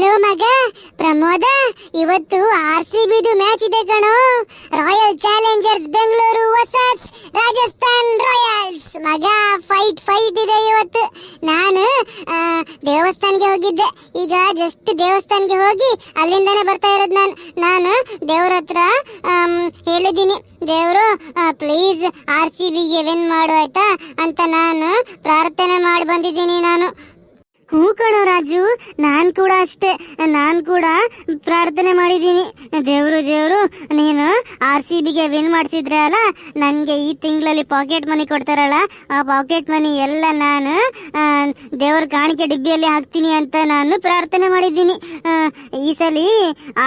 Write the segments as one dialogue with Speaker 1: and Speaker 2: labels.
Speaker 1: Low ಮಗ, ಪ್ರಮೋದ, ಇವತ್ತು R C ಬಿದು match ಇದೆ ಕಣೋ. Royal Challengers Bengaluru versus Rajasthan Royals ಮಗ ಫೈಟ್ ಫೈಟ್ ಇದೆ ಇವತ್ತು. ನಾನು ದೇವಸ್ಥಾನಕ್ಕೆ ಹೋಗಿದ್ದೆ. ಈಗ ಜಸ್ಟ್ ದೇವಸ್ಥಾನಕ್ಕೆ ಹೋಗಿ ಅಲ್ಲಿಂದಾನೇ ಬರ್ತಾ ಇರೋದು ನಾನು. ನಾನು ದೇವ್ರ ಹತ್ರ ಹೇಳಿದ್ದೀನಿ. ದೇವರು ಪ್ಲೀಸ್ ಆರ್ ಸಿ ಬಿಗೆ ವಿನ್ ಮಾಡು ಆಯ್ತಾ ಅಂತ ನಾನು ಪ್ರಾರ್ಥನೆ ಮಾಡಿ ಬಂದಿದ್ದೀನಿ ನಾನು. ಹ್ಞೂ ಕಣೋ ರಾಜು, ನಾನು ಕೂಡ ಅಷ್ಟೇ, ನಾನು ಕೂಡ ಪ್ರಾರ್ಥನೆ ಮಾಡಿದ್ದೀನಿ. ದೇವರು ದೇವರು, ನೀನು ಆರ್ ಸಿ ಬಿಗೆ ವಿನ್ ಮಾಡಿಸಿದ್ರೆ ಅಲ್ಲ ನನಗೆ ಈ ತಿಂಗಳಲ್ಲಿ ಪಾಕೆಟ್ ಮನಿ ಕೊಡ್ತಾರಲ್ಲ, ಆ ಪಾಕೆಟ್ ಮನಿ ಎಲ್ಲ ನಾನು ದೇವ್ರ ಕಾಣಿಕೆ ಡಿಬ್ಬಿಯಲ್ಲಿ ಹಾಕ್ತೀನಿ ಅಂತ ನಾನು ಪ್ರಾರ್ಥನೆ ಮಾಡಿದ್ದೀನಿ. ಈ ಸಲ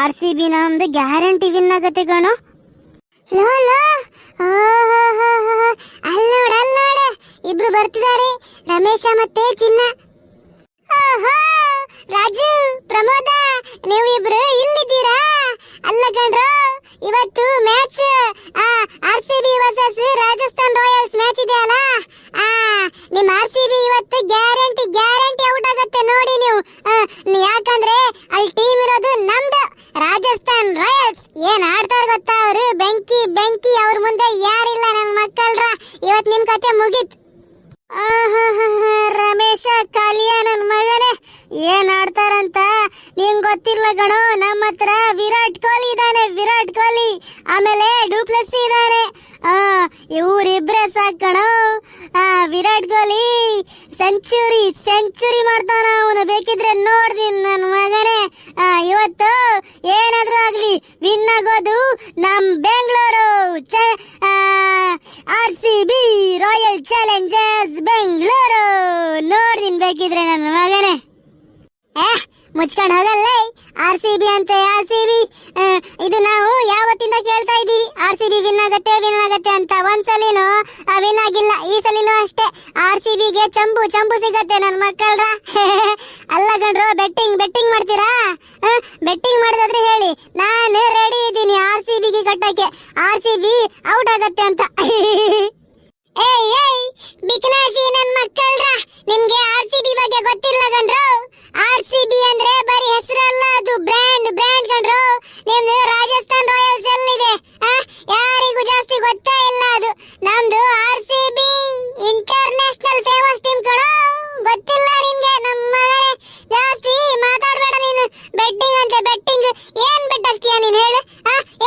Speaker 1: ಆರ್ ಸಿ ಬಿ ನಮ್ದು ಗ್ಯಾರಂಟಿ ವಿನ್ ಆಗತ್ತೆ ಕಣೋ. ಲೋ ಲೋ. ಅಲ್ಲೋಡ ಅಲ್ಲೋಡ ಇಬ್ರು ಬರ್ತಿದ್ದಾರೆ ರಮೇಶ ಮತ್ತೆ ಚಿನ್ನ. ರಾಜು ಪ್ರಮೋದ ನೀವು ಇಬ್ರು ಇಲ್ಲಿದ್ದೀರಾ? ಅಲ್ಲ ಕಣ್ರು ಇವತ್ತು match R C B versus Rajasthan Royals match ಇದೆ ಅಲ್ಲ ಆ, ನಿಮ್ ಆರ್ ಸಿ ಬಿ ಇವತ್ತು ಗ್ಯಾರಂಟಿ ಗ್ಯಾರಂಟಿ ಔಟ್ ಆಗತ್ತೆ ನೋಡಿ ನೀವು. ಯಾಕಂದ್ರೆ ಅಲ್ಲಿ ಟೀಮ್ ಇರೋದು ನಮ್ದು. ರಾಜಸ್ಥಾನ್ ರಾಯಲ್ಸ್ ಏನ್ ಆಡ್ತಾರ ಗೊತ್ತಾ ಅವರು? ಬೆಂಕಿ ಬೆಂಕಿ ಅವ್ರ ಮುಂದೆ ಯಾರಿಲ್ಲ ನನ್ನ ಮಕ್ಕಳ್ರ. ಇವತ್ತು ನಿಮ್ ಕತೆ ಮುಗೀತ್. ರಮೇಶ, ಕಾಲಿಯ ನನ್ ಮಗನೇ, ಏನ್ ಆಡ್ತಾರಂತ? ನಿಂಗ್ ಗೊತ್ತಿಲ್ಲ ಗಣು ನಮ್ಮ ಹತ್ರ ವಿರಾಟ್ ಕೊಹ್ಲಿ ಇದಾನೆ, ವಿರಾಟ್ ಕೊಹ್ಲಿ. ಆಮೇಲೆ ಡೂಪ್ಲೆಸ್ ಇದಾನೆ. ಆ, ಇವ್ರಿಬ್ರೆ ಸಾಕ್ ಕಣು. ಆ, ವಿರಾಟ್ ಕೊಹ್ಲಿ ಸೆಂಚುರಿ ಸೆಂಚುರಿ ಮಾಡ್ತಾನ ಅವನು. ಬೇಕಿದ್ರೆ ನೋಡ್ದೀನಿ ನನ್ ಮಗನೇ. ಇವತ್ತು ಏನಾದ್ರೂ ಆಗ್ಲಿ, ವಿನ್ ಆಗೋದು ನಮ್ Bengaluru. R C B Royal Challengers Bengaluru ನೋಡ್ದಿನ್ ಬೇಕಿದ್ರೆ ನನ್ನ ಮಗನೇ. ಏ, ಮುಚ್ಕೊಂಡು ಹೋಗಲ್ಲ. ಆರ್ ಸಿ ಬಿ ಅಂತ ಆರ್ ಸಿ ಬಿ ಇದು ನಾವು ಯಾವತ್ತಿಂದ ಕೇಳ್ತಾ ಇದೀವಿ ಆರ್ ಸಿ ಬಿ ವಿನ್ ಆಗತ್ತೆ ವಿನ್ ಆಗತ್ತೆ ಅಂತ. ಒಂದ್ಸಲಿನೂ ವಿನ್ ಆಗಿಲ್ಲ. ಈ ಸಲಿನೂ ಅಷ್ಟೇ. ಆರ್ ಸಿ ಬಿಗೆ ಚಂಬು ಚಂಬು ಸಿಗತ್ತೆ ನನ್ನ ಮಕ್ಕಳ್ರ. ಅಲ್ಲ ಗಂಡ್ರು ಬೆಟ್ಟಿಂಗ್ ಬೆಟ್ಟಿಂಗ್ ಮಾಡ್ತೀರಾ? ಬೆಟ್ಟಿಂಗ್ ಮಾಡಿದ್ರೆ ಹೇಳಿ. ನಾನು ರೆಡಿ ಇದ್ದೀನಿ ಆರ್ ಸಿ ಬಿಗೆ ಕಟ್ಟಕ್ಕೆ. ಆರ್ ಸಿ ಬಿ ಔಟ್ ಆಗತ್ತೆ ಅಂತ. ಏಯ್ ಏಯ್, ಬಿಕನಾಶಿ ನನ್ ಮಕ್ಕಳ್ರ. ನಿಮ್ಗೆ ಆರ್ ಸಿ ಬಿ ಬಗ್ಗೆ ಗೊತ್ತಿಲ್ಲ ಕಣ್ರು ಆರ್ ಸಿ ಬಿ ಅಂದ್ರೆ ಬರೀ ಹೆಸರಲ್ಲ ಅದು ಬ್ರ್ಯಾಂಡ್ ಬ್ರ್ಯಾಂಡ್ ಕಣ್ರು ನಿಮ್ದು ರಾಜಸ್ಥಾನ್ ರಾಯಲ್ಸ್ ಎಲ್ಲಿದೆ? ಯಾರಿಗೂ ಜಾಸ್ತಿ ಗೊತ್ತೇ ಇಲ್ಲ ಅದು. ನಮ್ದು R C B international famous team ಕಣೋ. ಗೊತ್ತಿಲ್ಲ ನಿಮ್ಗೆ ನಮ್ಮ ಜಾಸ್ತಿ ಮಾತಾಡಬೇಡ ನೀನು. ಬೆಟ್ಟಿಂಗ್ ಅಂತ ಬೆಟ್ಟಿಂಗ್ ಏನ್ ಬೆಟ್ ಹಾಕ್ತೀಯ ನೀನ್ ಹೇಳು?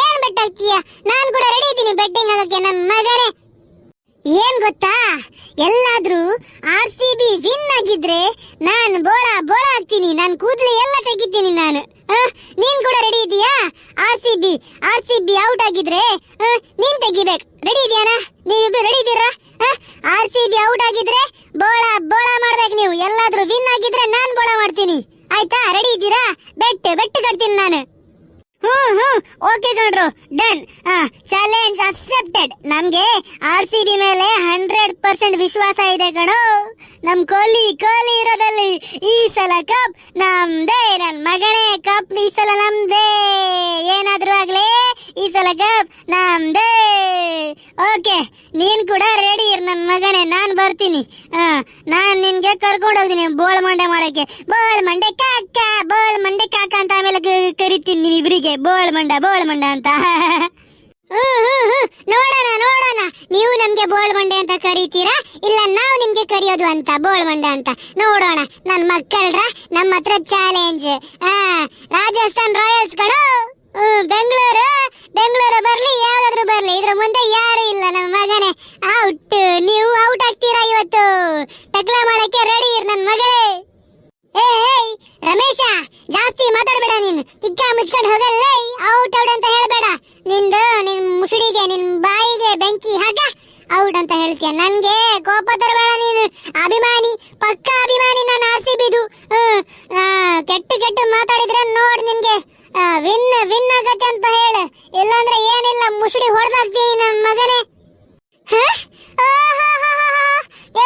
Speaker 1: ಏನ್ ಬೆಟ್ ಹಾಕ್ತೀಯ ನಾನ್ ಕೂಡ ರೆಡಿ ಇದ್ದೀನಿ ಬೆಟ್ಟಿಂಗ್ ಆಗಕ್ಕೆ ನನ್ನ ಮಗನೇ. ಗೊತ್ತಾ? ಎಲ್ಲಾದ್ರೂ ಆರ್ ಸಿ ಬಿ ವಿನ್ ಆಗಿದ್ರೆ ನಾನು ಬೋಳ ಬೋಳ ಆಗ್ತೀನಿ. ನಾನು ಕೂದಲು ಎಲ್ಲ ತೆಗಿತೀನಿ ನಾನು? ನೀನ್ ಕೂಡ ರೆಡಿ ಇದೀಯಾ? R C B R C B out ಆಗಿದ್ರೆ ನೀನ್ ತೆಗಿಬೇಕು. ರೆಡಿ ಇದೆಯಾನ ನೀವಿಬ್ರು ರೆಡಿ ಇದ್ದೀರಾ? ಆರ್ ಸಿ ಬಿ ಔಟ್ ಆಗಿದ್ರೆ ಬೋಳ ಬೋಳ ಮಾಡ್ಬೇಕು ನೀವು. ಎಲ್ಲಾದ್ರೂ ವಿನ್ ಆಗಿದ್ರೆ ನಾನು ಬೋಳ ಮಾಡ್ತೀನಿ. ಆಯ್ತಾ? ರೆಡಿ ಇದ್ದೀರಾ ಬೆಟ್ಟು ಬೆಟ್ಟು ಕಟ್ತೀನಿ ನಾನು. ಹ್ಮ್ ಹ್ಮ್. ಓಕೆ ಕಣ್ರು. ಡನ್ ಚಾಲೆಂಜ್ ಅಕ್ಸೆಪ್ಟೆಡ್ ನಮಗೆ ಆರ್ ಸಿ ಬಿ ಮೇಲೆ ಹಂಡ್ರೆಡ್ ಪರ್ಸೆಂಟ್ ವಿಶ್ವಾಸ ಇದೆ ಕಣೋ. ನಮ್ ಕೊಹ್ಲಿ ಕೊಹ್ಲಿ ಇರೋದಲ್ಲಿ ಈ ಸಲ ಕಪ್ ನಮ್ದೇ. ನನ್ ಮಗನೇ ಕಪ್ ಈ ಸಲ ನಮ್ದೇ. ಏನಾದ್ರೂ ಆಗ್ಲಿ. ಈ ಸಲ ಕಪ್ ನಮ್ದೇ ಓಕೆ ನೀನ್ ಕೂಡ ರೆಡಿ ಇರ್ ನನ್ ಮಗನೇ ನಾನ್ ಬರ್ತೀನಿ. ನಾನು ನಾನ್ ನಿನ್ಗೆ ಕರ್ಕೊಂಡು ಹೋಗ್ತೀನಿ ಬೋಳ್ ಮಂಡೆ ಮಾಡಕ್ಕೆ. ಬೋಳ್ ಮಂಡೆ ಕಾಕ ಬೋಳ್ ಮಂಡೆ ಕಾಕ ಅಂತ ಆಮೇಲೆ ಕರಿತೀನಿ ಇಬ್ರಿಗೆ. ಬೋಳ್ ಮಂಡ ಬೋಳ್ ಮಂಡ ಅಂತ. ನೋಡೋಣ ನೋಡೋಣ. ನೀವು ನಮ್ಗೆ ಬೋಳ್ ಮಂಡೆ ಅಂತ ಕರಿತೀರಾ? ಇಲ್ಲ ನಾವು ನಿಮ್ಗೆ ಕರಿಯೋದು ಅಂತ ಬೋಳ್ ಮಂಡ ಅಂತ. ನೋಡೋಣ ನನ್ನ ಮಕ್ಕಳ್ರ ನಮ್ಮ ಹತ್ರ ಚಾಲೆಂಜ್ ರಾಜಸ್ಥಾನ್ ರಾಯಲ್ಸ್ ಹ್ಮ್, ಬೆಂಗಳೂರು. ಬೆಂಗಳೂರು ಬರ್ಲಿ, ಯಾವ್ದಾದ್ರು ಬರ್ಲಿ. ಇದ್ರ ಮುಂದೆ ಯಾರು ಇಲ್ಲ ನನ್ನ ಮಗನೇ. ಔಟ್ ನೀವು ಔಟ್ ಆಗ್ತೀರಾ ಇವತ್ತು? ಟಕ್ಲ ಮಾಡಕ್ಕೆ ರೆಡಿ ಇರ್ ನನ್ ಮಗನೇ ಏ ರಮೇಶ, ಜಾಸ್ತಿ ಮಾತಾಡ್ಬೇಡ ನೀನು. ತಿಕ್ಕ ಮುಚ್ಕೊಂಡು ಹೋಗಲ್ಲ ಔಟ್ ಔಟ್ ಅಂತ ಹೇಳ್ಬೇಡ. ನಿಂದು, ನಿನ್ ಮುಸುಡಿಗೆ, ನಿನ್ ಬಾಯಿಗೆ ಬೆಂಕಿ ಹಾಕ. ಔಟ್ ಅಂತ ಹೇಳ್ತೀಯ. ನನ್ಗೆ ಕೋಪ ತರಬೇಡ ನೀನು. ಅಭಿಮಾನಿ, ಪಕ್ಕ ಅಭಿಮಾನಿ ನಾನು ಆರ್ ಸಿ ಬಿದು. ಕೆಟ್ಟ ಕೆಟ್ಟ ಮಾತಾಡಿದ್ರೆ ನೋಡ್ ನಿನ್ಗೆ. ವಿನ್ ವಿನ್ ಆಗತ್ತೆ ಅಂತ ಹೇಳು. ಇಲ್ಲಾಂದ್ರೆ ಏನಿಲ್ಲ, ಮುಸುಡಿ ಹೊಡೆದಾಕ್ತೀನಿ ನನ್ನ ಮಗನೇ.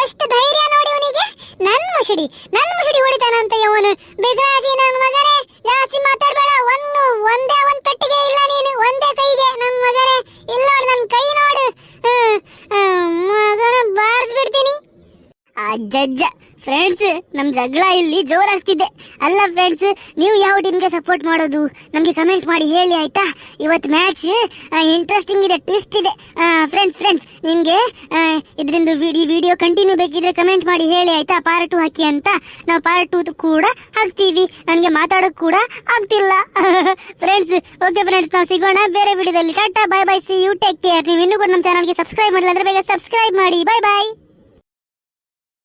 Speaker 1: ಎಷ್ಟು ಧೈರ್ಯ ನೋಡಿ ಅವನಿಗೆ. ನನ್ನ ಮುಸುಡಿ ನನ್ನ ಮುಸುಡಿ ಹೊಡಿತಾನಂತ ಯವನು ಬಿಗ್ರಾಜಿ ನನ್ನ ಮಗನೇ. ಜಾಸ್ತಿ ಮಾತಾಡಬೇಡ. ಒಂದು, ಒಂದೇ ಒಂದು ಕಟ್ಟಿಗೆ ಇಲ್ಲ ನೀನು. ಒಂದೇ ಕೈಗೆ ನನ್ ಮಗನೇ. ಇಲ್ಲ ನೋಡು ನನ್ನ ಕೈ ನೋಡು. ಮಗನ ಬಾರಿಸ್ಬಿಡ್ತೀನಿ. ಅಜ್ಜಜ್ಜ. ಫ್ರೆಂಡ್ಸ್ ನಮ್ ಜಗಳ ಇಲ್ಲಿ ಜೋರಾಗ್ತಿದೆ. ಅಲ್ಲ ಫ್ರೆಂಡ್ಸ್ ನೀವು ಯಾವ ಟೀಮ್ಗೆ ಸಪೋರ್ಟ್ ಮಾಡೋದು? ನಮಗೆ ಕಮೆಂಟ್ ಮಾಡಿ ಹೇಳಿ, ಆಯ್ತಾ? ಇವತ್ತು ಮ್ಯಾಚ್ ಇಂಟ್ರೆಸ್ಟಿಂಗ್ ಇದೆ ಟ್ವಿಸ್ಟ್ ಇದೆ. ಫ್ರೆಂಡ್ಸ್ ಫ್ರೆಂಡ್ಸ್ ನಿಮಗೆ ಇದರಿಂದ ವಿಡಿಯೋ ಕಂಟಿನ್ಯೂ ಬೇಕಿದ್ರೆ ಕಮೆಂಟ್ ಮಾಡಿ ಹೇಳಿ, ಆಯ್ತಾ? ಪಾರ್ಟ್ ಟು ಹಾಕಿ ಅಂತ. ನಾವು ಪಾರ್ಟ್ ಟು ಕೂಡ ಹಾಕ್ತೀವಿ. ನನಗೆ ಮಾತಾಡೋಕ್ ಕೂಡ ಆಗ್ತಿಲ್ಲ. ಫ್ರೆಂಡ್ಸ್ ಓಕೆ ಫ್ರೆಂಡ್ಸ್ ನಾವು ಸಿಗೋಣ ಬೇರೆ ವಿಡಿಯೋದಲ್ಲಿ tata bye bye see you take care ನೀವು ಇನ್ನೂ ಕೂಡ ನಮ್ಮ ಚಾನಲ್ಗೆ ಸಬ್ಸ್ಕ್ರೈಬ್ ಮಾಡಿಲ್ಲ ಅಂದ್ರೆ ಬೇಗ ಸಬ್ಸ್ಕ್ರೈಬ್ ಮಾಡಿ. Bye bye